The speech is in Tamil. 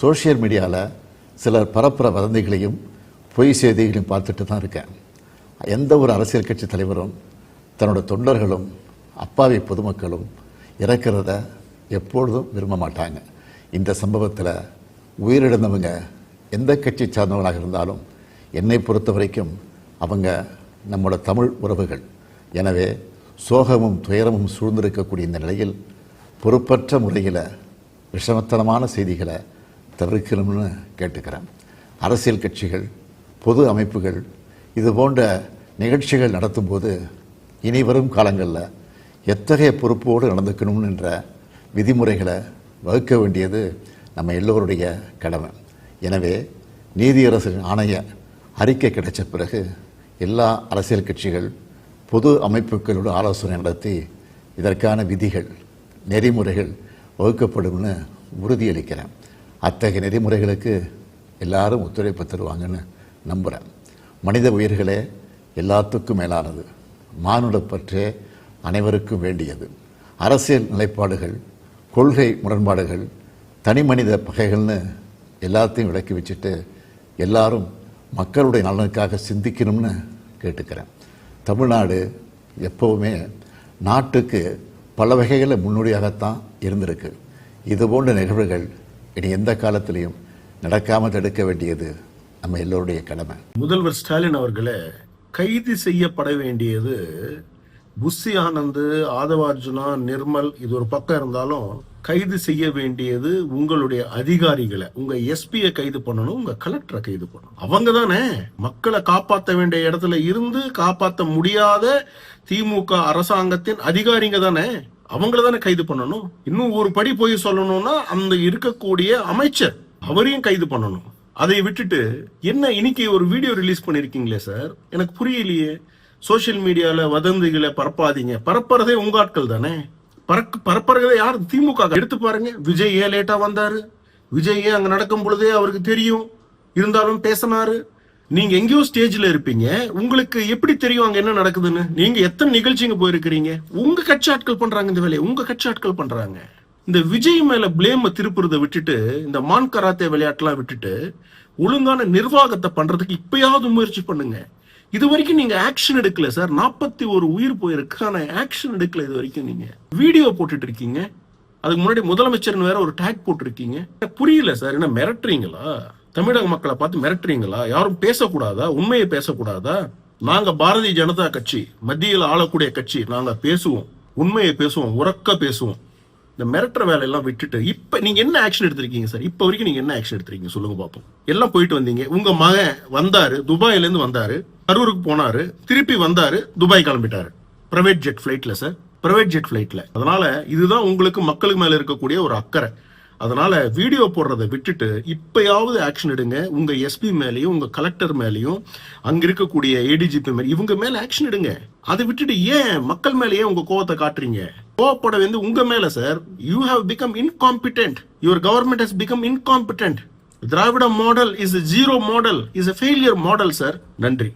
சோஷியல் மீடியாவில் சிலர் பரப்புற வதந்திகளையும் பொய் செய்திகளையும் பார்த்துட்டு தான் இருக்கேன். எந்த ஒரு அரசியல் கட்சி தலைவரும் தன்னோட தொண்டர்களும் அப்பாவி பொதுமக்களும் இறக்கிறத எப்பொழுதும் விரும்ப மாட்டாங்க. இந்த சம்பவத்தில் உயிரிழந்தவங்க எந்த கட்சி சார்ந்தவனாக இருந்தாலும் என்னை பொறுத்த வரைக்கும் அவங்க நம்மளோட தமிழ் உறவுகள். எனவே சோகமும் துயரமும் சூழ்ந்திருக்கக்கூடிய இந்த நிலையில் பொறுப்பற்ற முறையில் விஷமத்தனமான செய்திகளை தவிர்க்கணும்னு கேட்டுக்கிறேன். அரசியல் கட்சிகள் பொது அமைப்புகள் இது போன்ற நிகழ்ச்சிகள் நடத்தும்போது இனி வரும் காலங்களில் எத்தகைய பொறுப்போடு நடந்துக்கணும்னு என்ற விதிமுறைகளை வகுக்க வேண்டியது நம்ம எல்லோருடைய கடமை. எனவே நீதியரசு ஆணைய அறிக்கை கிடைச்ச பிறகு எல்லா அரசியல் கட்சிகள் பொது அமைப்புகளோடு ஆலோசனை நடத்தி இதற்கான விதிகள் நெறிமுறைகள் வகுக்கப்படும்னு உறுதியளிக்கிறேன். அத்தகைய நெறிமுறைகளுக்கு எல்லாரும் ஒத்துழைப்பு தருவாங்கன்னு நம்புகிறேன் மனித உயிர்களே எல்லாத்துக்கும் மேலானது மானுடப்பற்றே அனைவருக்கும் வேண்டியது. அரசியல் நிலைப்பாடுகள் கொள்கை முரண்பாடுகள் தனி மனித பகைகள்னு எல்லாத்தையும் விளக்கி வச்சுட்டு எல்லாரும் மக்களுடைய நலனுக்காக சிந்திக்கணும்னு கேட்டுக்கிறேன். தமிழ்நாடு எப்போவுமே நாட்டுக்கு பல வகைகளில் முன்னோடியாகத்தான் இருந்திருக்கு. இது போன்ற நிகழ்வுகள் இனி எந்த காலத்திலையும் நடக்காமல் தடுக்க வேண்டியது நம்ம எல்லோருடைய கடமை. முதல்வர் ஸ்டாலின் அவர்களே கைது செய்யப்பட வேண்டியது புஷி ஆனந்த் ஆதவார்ஜுனா நிர்மல் இது ஒரு பக்கம் இருந்தாலும் கைது செய்ய வேண்டியது உங்களுடைய அதிகாரிகளை உங்க எஸ்பியை கைது பண்ணணும் உங்க கலெக்டரை கைது பண்ணணும். அவங்க தானே மக்களை காப்பாற்ற வேண்டிய இடத்துல இருந்து காப்பாற்ற முடியாத திமுக அரசாங்கத்தின் அதிகாரிங்க தானே? அவங்கள தானே கைது பண்ணணும்? இன்னும் ஒரு படி போய் சொல்லணும்னா அந்த இருக்கக்கூடிய அமைச்சர் அவரையும் கைது பண்ணணும். அதை விட்டுட்டு என்ன இன்னைக்கு ஒரு வீடியோ ரிலீஸ் பண்ணிருக்கீங்களே சார் எனக்கு புரியலையே. சோஷியல் மீடியால வதந்திகளை பரப்பாதீங்க. பரப்புறதே உங்க ஆட்கள் தானே. பறக்க பரப்புறதே யார் திமுக எடுத்து பாருங்க. விஜய் ஏன் லேட்டா வந்தாரு? விஜய் ஏன் அங்க நடக்கும் பொழுதே அவருக்கு தெரியும்? இருந்தாலும் பேசினாரு. நீங்க எங்கேயோ ஸ்டேஜ்ல இருப்பீங்க. உங்களுக்கு எப்படி தெரியும் அங்க என்ன நடக்குதுன்னு? நீங்க எத்தனை நிகழ்ச்சிங்க போயிருக்கிறீங்க? உங்க கட்சி ஆட்கள் பண்றாங்க இந்த வேலையை. உங்க கட்சி ஆட்கள் பண்றாங்க. இந்த விஜய் மேல பிளேம திருப்புறதை விட்டுட்டு இந்த மான் கராத்தே விளையாட்டுலாம் விட்டுட்டு ஒழுங்கான நிர்வாகத்தை பண்றதுக்கு இப்பயாவது முயற்சி பண்ணுங்க. இது வரைக்கும் நீங்க ஆக்ஷன் எடுக்கல சார் நாற்பத்தி ஒரு உயிர் போயிருக்கு ஆனா ஆக்ஷன் எடுக்கல இது வரைக்கும் நீங்க. வீடியோ போட்டுட்டு இருக்கீங்க. அதுக்கு முன்னாடி முதலமைச்சர்னு வேற ஒரு டேக் போட்டிருக்கீங்க. புரியல சார் என்ன மிரட்டுறீங்களா? தமிழக மக்களை பார்த்து மிரட்டுறீங்களா? யாரும் பேசக்கூடாதா? உண்மையை பேசக்கூடாதா? நாங்க பாரதிய ஜனதா கட்சி மத்தியில் ஆளக்கூடிய கட்சி நாங்க பேசுவோம். உண்மையை பேசுவோம் உறக்க பேசுவோம். இந்த மிரட்டுற வேலையெல்லாம் விட்டுட்டு இப்ப நீங்க என்ன ஆக்ஷன் எடுத்திருக்கீங்க சார்? இப்ப வரைக்கும் நீங்க என்ன ஆக்ஷன் எடுத்திருக்கீங்க சொல்லுங்க பாப்போம். எல்லாம் போயிட்டு வந்தீங்க. உங்க மகன் வந்தாரு துபாயில இருந்து வந்தாரு கரூருக்கு போனாரு திருப்பி வந்தாரு துபாய் கிளம்பிட்டாரு. பிரைவேட் ஜெட் ஃபிளைட்ல சார். பிரைவேட் ஜெட் ஃபிளைட்ல அதனால இதுதான் உங்களுக்கு மக்களுக்கு மேல இருக்கக்கூடிய ஒரு அக்கறை. அதனால வீடியோ போடுறதை விட்டுட்டு இப்பயாவது ஆக்ஷன் எடுங்க. உங்க எஸ்பி மேலேயும் உங்க கலெக்டர் மேலேயும் அங்க இருக்கக்கூடிய ஏடிஜிபி மேலே இவங்க மேல ஆக்ஷன் எடுங்க. அதை விட்டுட்டு ஏன் மக்கள் மேலேயே உங்க கோவத்தை காட்டுறீங்க? கோவப்பட வந்து உங்க மேல sir you have become incompetent your government has become incompetent Dravida model is zero model is a failure model sir நன்றி.